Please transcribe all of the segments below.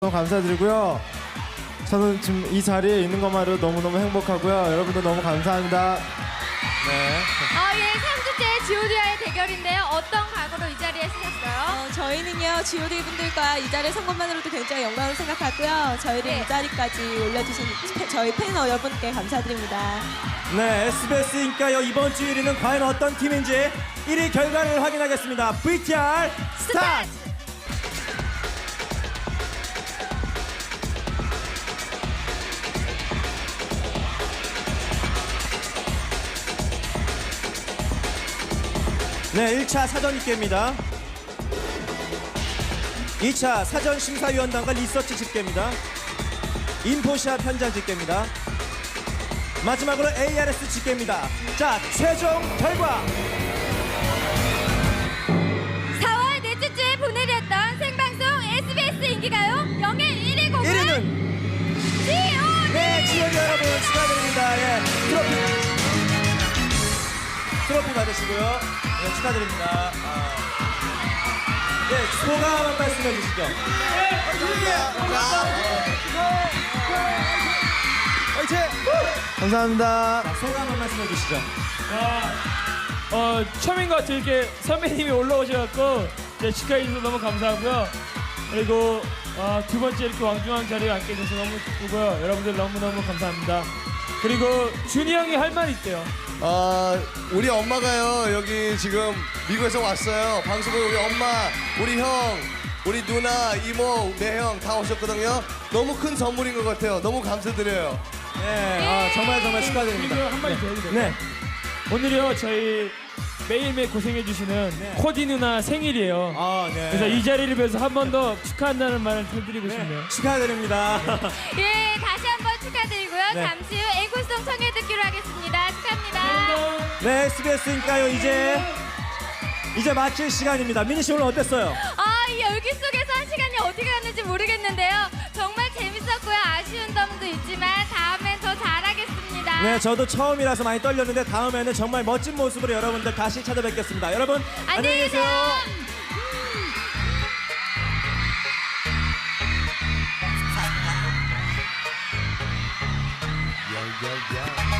너무 감사드리고요. 저는 지금 이 자리에 있는 것만으로 너무너무 행복하고요. 여러분도 너무 감사합니다. 네. 아, 예, 3주째 GOD와의 대결인데요. 어떤 각오로 이 자리에 서셨어요? 어, 저희는요 GOD 분들과 이 자리에 선 것만으로도 굉장히 영광을 생각하고요. 저희를 네. 이 자리까지 올려주신 팬- 저희 팬 여러분께 감사드립니다. 네, SBS 인가요 이번 주 1위는 과연 어떤 팀인지 1위 결과를 확인하겠습니다. VTR 스타트! 네, 1차 사전 집계입니다. 2차 사전 심사위원단과 리서치 집계입니다. 인포샵 현장 집계입니다. 마지막으로 ARS 집계입니다. 자, 최종 결과 4월 넷째 주에 보내드렸던 생방송 SBS 인기가요 영예 1위 곡은 1위는 GOD! 네, 지원 여러분 축하드립니다. 예, 트로피 트로피 받으시고요. 네, 축하드립니다. 아, 네, 소감 한 말씀 해주시죠. 감사합니다. 자, 소감 한 말씀 해주시죠. 어, 처음인 것 같아요. 이렇게 선배님이 올라오셔갖고 제 축하해주셔서 너무 감사하고요. 그리고 어, 두 번째 이렇게 왕중왕 자리에 앉게 돼서 너무 기쁘고요. 여러분들 너무너무 감사합니다. 그리고 준이 형이 할 말이 있대요. 아, 우리 엄마가요, 여기 지금 미국에서 왔어요. 방송을 우리 엄마, 우리 형, 우리 누나, 이모, 매형 다 오셨거든요. 너무 큰 선물인 것 같아요. 너무 감사드려요. 네, 아, 정말 정말 축하드립니다. 그리고 한마디 더 해도? 네, 오늘이요 저희 매일매일 고생해주시는 코디 누나 생일이에요. 아, 네. 그래서 이 자리를 위해서 한 번 더 축하한다는 말을 해드리고 싶네요. 네, 축하드립니다. 예, 다시 한번 축하드리고요. 네. 잠시 후 앵콜송 청해 듣기로 하겠습니다. 네, SBS니까요. 이제 이제 마칠 시간입니다. 미니 씨 오늘 어땠어요? 아, 이 열기 속에서 한 시간이 어떻게 갔는지 모르겠는데요. 정말 재밌었고요. 아쉬운 점도 있지만 다음엔 더 잘하겠습니다. 네, 저도 처음이라서 많이 떨렸는데 다음에는 정말 멋진 모습으로 여러분들 다시 찾아뵙겠습니다. 여러분 안녕히 계세요. 밤,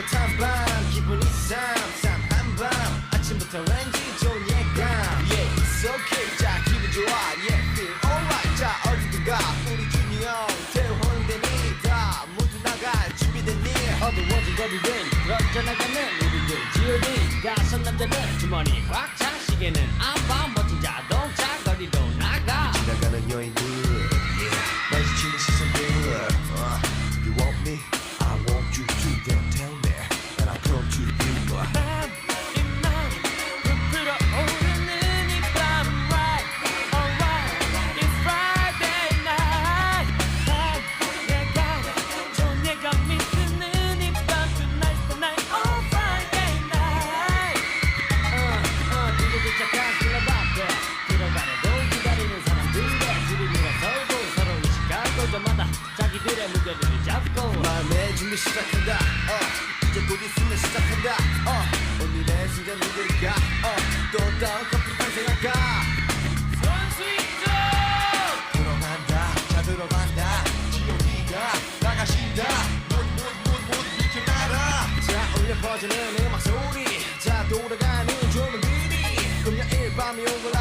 먹을 찬밤. 기분이 쌈쌈한 밤. 아침부터 왠지 좋은 예감. Yeah, it's okay. 자, 기분 좋아. Yeah, feel alright. 자, 어디든 가. 우리 준이 형, 태우는 데니 다 모두 나갈 준비됐니? 어두워진 거리는 그럭저나가는 우리들 G.O.D 다섯 남자는 주머니 꽉 차 시계는 안방 멋진 자동차 거리로 나 울려 퍼